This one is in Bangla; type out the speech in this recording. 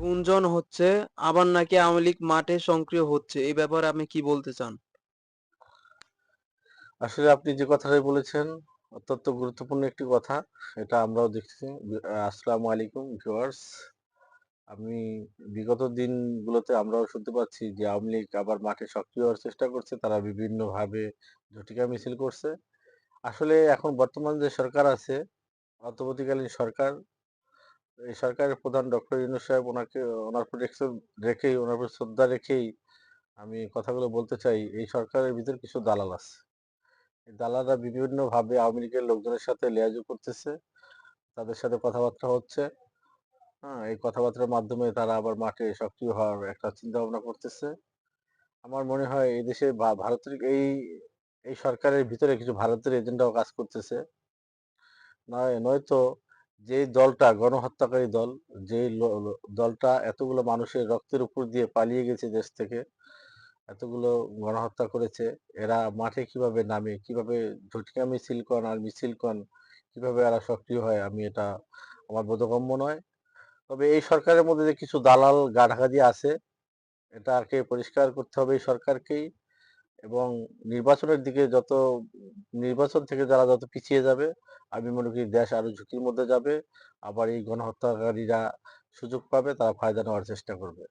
গুঞ্জন হচ্ছে, আবার নাকি আওয়ামী লীগ মাঠে সক্রিয় হচ্ছে? এই ব্যাপারে আপনি কি বলতে চান? আসলে আপনি যে কথাটাই বলেছেন, অত্যন্ত গুরুত্বপূর্ণ একটি কথা। এটা আমরাও দেখছি। আসসালামু আলাইকুম, ভিউয়ার্স। আমি বিগত দিনগুলোতে আমরাও শুনতে পাচ্ছি যে আওয়ামী লীগ আবার মাঠে সক্রিয় হওয়ার চেষ্টা করছে। তারা বিভিন্নভাবে ঝটিকা মিছিল করছে। আসলে এখন বর্তমান যে সরকার আছে, অন্তর্বর্তীকালীন সরকার এই সরকারের প্রধান ডক্টর ইউনূস সাহেব ওনাকে, ওনার রেখে- রেখেই, ওনার প্রতি শ্রদ্ধা রেখেই আমি কথাগুলো বলতে চাই, এই সরকারের ভিতর কিছু দালাল আছে। দালালরা বিভিন্নভাবে আওয়ামী লীগের লোকজনের সাথে লেয়াজু করতেছে, তাদের সাথে কথাবার্তা হচ্ছে। হ্যাঁ এই কথাবার্তার মাধ্যমে তারা আবার মাঠে সক্রিয় হওয়ার একটা চিন্তা ভাবনা করতেছে। আমার মনে হয় এই দেশে ভারতের এই এই সরকারের ভিতরে কিছু ভারতের এজেন্ডাও কাজ করতেছে। নয়, নয়তো যে দলটা গণহত্যাকারী দল, যে দলটা এতগুলো মানুষের রক্তের উপর দিয়ে পালিয়ে গেছে দেশ থেকে, এতগুলো গণহত্যা করেছে, এরা মাঠে কীভাবে নামে, কীভাবে ঝটিকা মিছিল কন আর মিছিল কন, কীভাবে এরা সক্রিয় হয়, আমি এটা আমার বোধগম্য নয়। তবে এই সরকারের মধ্যে যে কিছু দালাল গা ঢাকা দিয়ে আছে এটাকে পরিষ্কার করতে হবে এই সরকারকেই, এবং নির্বাচনের দিকে যত নির্বাচন থেকে যারা যত পিছিয়ে যাবে, আমি মনে করি দেশ আরও ঝুঁকির মধ্যে যাবে। আবার এই গণহত্যাকারীরা সুযোগ পাবে, তারা ফায়দা নেওয়ার চেষ্টা করবে।